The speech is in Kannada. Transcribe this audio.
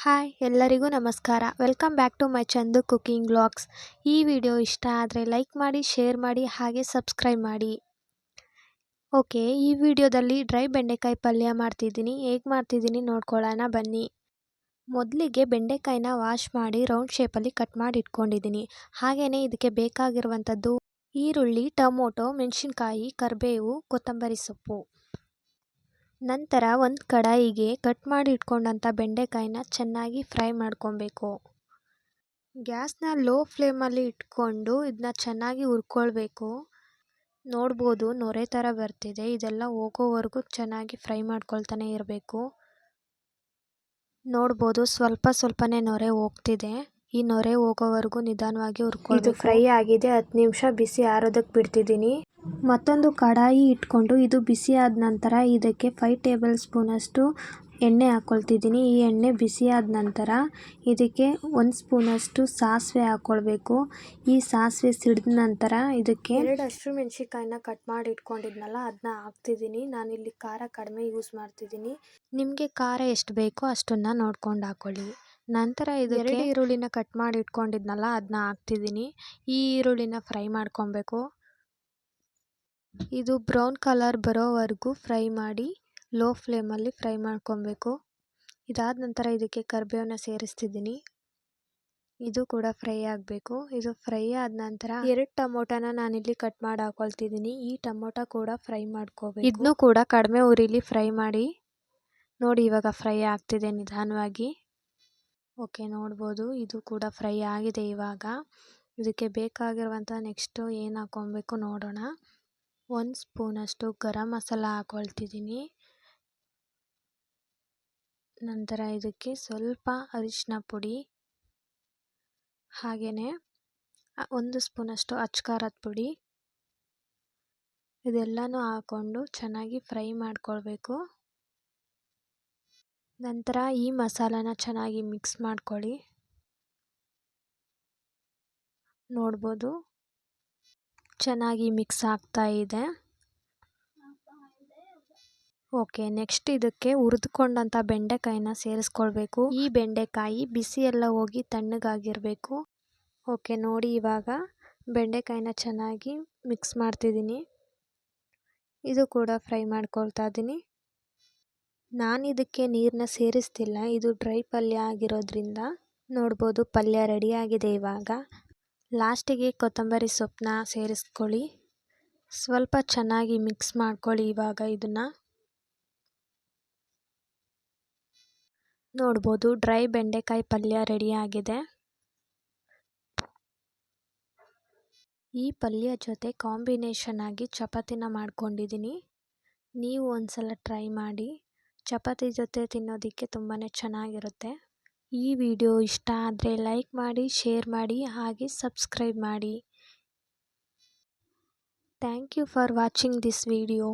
ಹಾಯ್, ಎಲ್ಲರಿಗೂ ನಮಸ್ಕಾರ. Welcome back to my Chandu cooking blogs ಈ ವಿಡಿಯೋ ಇಷ್ಟ ಆದರೆ ಲೈಕ್ ಮಾಡಿ, ಶೇರ್ ಮಾಡಿ, ಹಾಗೆ ಸಬ್ಸ್ಕ್ರೈಬ್ ಮಾಡಿ. ಓಕೆ, ಈ ವಿಡಿಯೋದಲ್ಲಿ ಡ್ರೈ ಬೆಂಡೆಕಾಯಿ ಪಲ್ಯ ಮಾಡ್ತಿದ್ದೀನಿ. ಹೇಗೆ ಮಾಡ್ತಿದ್ದೀನಿ ನೋಡ್ಕೊಳ್ಳೋಣ ಬನ್ನಿ. ಮೊದಲಿಗೆ ಬೆಂಡೆಕಾಯಿನ ವಾಶ್ ಮಾಡಿ ರೌಂಡ್ ಶೇಪಲ್ಲಿ ಕಟ್ ಮಾಡಿ ಇಟ್ಕೊಂಡಿದ್ದೀನಿ. ಹಾಗೆಯೇ ಇದಕ್ಕೆ ಬೇಕಾಗಿರುವಂಥದ್ದು ಈರುಳ್ಳಿ, ಟೊಮೊಟೊ, ಮೆಣಸಿನ್ಕಾಯಿ, ಕರಿಬೇವು, ಕೊತ್ತಂಬರಿ ಸೊಪ್ಪು. ನಂತರ ಒಂದು ಕಡಾಯಿಗೆ ಕಟ್ ಮಾಡಿ ಇಟ್ಕೊಂಡಂಥ ಬೆಂಡೆಕಾಯಿನ ಚೆನ್ನಾಗಿ ಫ್ರೈ ಮಾಡ್ಕೊಬೇಕು. ಗ್ಯಾಸ್ನ ಲೋ ಫ್ಲೇಮಲ್ಲಿ ಇಟ್ಕೊಂಡು ಇದನ್ನ ಚೆನ್ನಾಗಿ ಹುರ್ಕೊಳ್ಬೇಕು. ನೋಡ್ಬೋದು ನೊರೆ ಥರ ಬರ್ತಿದೆ. ಇದೆಲ್ಲ ಹೋಗೋವರೆಗೂ ಚೆನ್ನಾಗಿ ಫ್ರೈ ಮಾಡ್ಕೊಳ್ತಾನೆ ಇರಬೇಕು. ನೋಡ್ಬೋದು ಸ್ವಲ್ಪ ಸ್ವಲ್ಪನೇ ನೊರೆ ಹೋಗ್ತಿದೆ. ಈ ನೊರೆ ಹೋಗೋವರೆಗೂ ನಿಧಾನವಾಗಿ ಹುರ್ಕೊಳ್ಳಿ ಇದು ಫ್ರೈ ಆಗಿದೆ ಹತ್ತು ನಿಮಿಷ ಬಿಸಿ ಆರೋದಕ್ಕೆ ಬಿಡ್ತಿದ್ದೀನಿ. ಮತ್ತೊಂದು ಕಡಾಯಿ ಇಟ್ಕೊಂಡು ಇದು ಬಿಸಿ ಆದ ನಂತರ ಇದಕ್ಕೆ ಫೈವ್ ಟೇಬಲ್ ಸ್ಪೂನಷ್ಟು ಎಣ್ಣೆ ಹಾಕ್ಕೊಳ್ತಿದ್ದೀನಿ ಈ ಎಣ್ಣೆ ಬಿಸಿ ಆದ ನಂತರ ಇದಕ್ಕೆ ಒಂದು ಸ್ಪೂನಷ್ಟು ಸಾಸಿವೆ ಹಾಕ್ಕೊಳ್ಬೇಕು ಈ ಸಾಸಿವೆ ಸಿಡಿದ ನಂತರ ಇದಕ್ಕೆ ಎರಡು ಹಸಿರು ಮೆಣಸಿನ್ಕಾಯಿನ ಕಟ್ ಮಾಡಿ ಇಟ್ಕೊಂಡಿದ್ನಲ್ಲ ಅದನ್ನ ಹಾಕ್ತಿದ್ದೀನಿ. ನಾನಿಲ್ಲಿ ಖಾರ ಕಡಿಮೆ ಯೂಸ್ ಮಾಡ್ತಿದ್ದೀನಿ. ನಿಮಗೆ ಖಾರ ಎಷ್ಟು ಬೇಕೋ ಅಷ್ಟನ್ನು ನೋಡ್ಕೊಂಡು ಹಾಕ್ಕೊಳ್ಳಿ ನಂತರ ಇದು ಎರಡು ಈರುಳ್ಳಿನ ಕಟ್ ಮಾಡಿ ಇಟ್ಕೊಂಡಿದ್ನಲ್ಲ ಅದನ್ನ ಹಾಕ್ತಿದ್ದೀನಿ. ಈ ಈರುಳ್ಳಿನ ಫ್ರೈ ಮಾಡ್ಕೊಬೇಕು. ಇದು ಬ್ರೌನ್ ಕಲರ್ ಬರೋವರೆಗೂ ಫ್ರೈ ಮಾಡಿ ಲೋ ಫ್ಲೇಮಲ್ಲಿ ಫ್ರೈ ಮಾಡ್ಕೊಬೇಕು. ಇದಾದ ನಂತರ ಇದಕ್ಕೆ ಕರಿಬೇವನ್ನ ಸೇರಿಸ್ತಿದ್ದೀನಿ. ಇದು ಕೂಡ ಫ್ರೈ ಆಗಬೇಕು. ಇದು ಫ್ರೈ ಆದ ನಂತರ ಎರಡು ಟೊಮೊಟೊನ ನಾನಿಲ್ಲಿ ಕಟ್ ಮಾಡಿ ಹಾಕೊಳ್ತಿದ್ದೀನಿ. ಈ ಟೊಮೊಟೊ ಕೂಡ ಫ್ರೈ ಮಾಡ್ಕೋಬೇಕು. ಇದನ್ನು ಕೂಡ ಕಡಿಮೆ ಉರಿಲಿ ಫ್ರೈ ಮಾಡಿ. ನೋಡಿ ಇವಾಗ ಫ್ರೈ ಆಗ್ತಿದೆ ನಿಧಾನವಾಗಿ. ಓಕೆ, ನೋಡ್ಬೋದು. ಇದು ಕೂಡ ಫ್ರೈ ಆಗಿದೆ ಇವಾಗ. ಇದಕ್ಕೆ ಬೇಕಾಗಿರುವಂಥ ನೆಕ್ಸ್ಟು ಏನು ಹಾಕ್ಕೊಬೇಕು ನೋಡೋಣ. ಒಂದು ಸ್ಪೂನಷ್ಟು ಗರಂ ಮಸಾಲ ಹಾಕ್ಕೊಳ್ತಿದ್ದೀನಿ ನಂತರ ಇದಕ್ಕೆ ಸ್ವಲ್ಪ ಅರಿಶಿನ ಪುಡಿ. ಹಾಗೆಯೇ ಒಂದು ಸ್ಪೂನಷ್ಟು ಅಚ್ಕಾರದ ಪುಡಿ. ಇದೆಲ್ಲನೂ ಹಾಕ್ಕೊಂಡು ಚೆನ್ನಾಗಿ ಫ್ರೈ ಮಾಡ್ಕೊಳ್ಬೇಕು. ನಂತರ ಈ ಮಸಾಲಾನ ಚೆನ್ನಾಗಿ ಮಿಕ್ಸ್ ಮಾಡ್ಕೊಳ್ಳಿ. ನೋಡ್ಬೋದು. ಚೆನ್ನಾಗಿ ಮಿಕ್ಸ್ ಆಗ್ತಾ ಇದೆ. ಓಕೆ, ನೆಕ್ಸ್ಟ್ ಇದಕ್ಕೆ ಹುರಿದುಕೊಂಡಂಥ ಬೆಂಡೆಕಾಯಿನ ಸೇರಿಸ್ಕೊಳ್ಬೇಕು. ಈ ಬೆಂಡೆಕಾಯಿ ಬಿಸಿ ಎಲ್ಲ ಹೋಗಿ ತಣ್ಣಗಾಗಿರಬೇಕು. ಓಕೆ, ನೋಡಿ ಇವಾಗ ಬೆಂಡೆಕಾಯಿನ ಚೆನ್ನಾಗಿ ಮಿಕ್ಸ್ ಮಾಡ್ತಿದ್ದೀನಿ. ಇದು ಕೂಡ ಫ್ರೈ ಮಾಡ್ಕೊಳ್ತಾ ಇದ್ದೀನಿ. ನಾನು ಇದಕ್ಕೆ ನೀರನ್ನ ಸೇರಿಸ್ತಿಲ್ಲ, ಇದು ಡ್ರೈ ಪಲ್ಯ ಆಗಿರೋದ್ರಿಂದ ನೋಡ್ಬೋದು ಪಲ್ಯ ರೆಡಿಯಾಗಿದೆ ಇವಾಗ. ಲಾಸ್ಟಿಗೆ ಕೊತ್ತಂಬರಿ ಸೊಪ್ಪನ್ನ ಸೇರಿಸ್ಕೊಳ್ಳಿ. ಸ್ವಲ್ಪ ಚೆನ್ನಾಗಿ ಮಿಕ್ಸ್ ಮಾಡ್ಕೊಳ್ಳಿ ಇವಾಗ ಇದನ್ನು. ನೋಡ್ಬೋದು ಡ್ರೈ ಬೆಂಡೆಕಾಯಿ ಪಲ್ಯ ರೆಡಿಯಾಗಿದೆ. ಈ ಪಲ್ಯ ಜೊತೆ ಕಾಂಬಿನೇಷನ್ ಆಗಿ ಚಪಾತಿನ ಮಾಡ್ಕೊಂಡಿದ್ದೀನಿ ನೀವು ಒಂದ್ಸಲ ಟ್ರೈ ಮಾಡಿ. ಚಪಾತಿ ಜೊತೆ ತಿನ್ನೋದಕ್ಕೆ ತುಂಬಾ ಚೆನ್ನಾಗಿರುತ್ತೆ. ಈ ವಿಡಿಯೋ ಇಷ್ಟ ಆದರೆ ಲೈಕ್ ಮಾಡಿ, ಶೇರ್ ಮಾಡಿ, ಹಾಗೆ ಸಬ್ಸ್ಕ್ರೈಬ್ ಮಾಡಿ. Thank you for watching this video.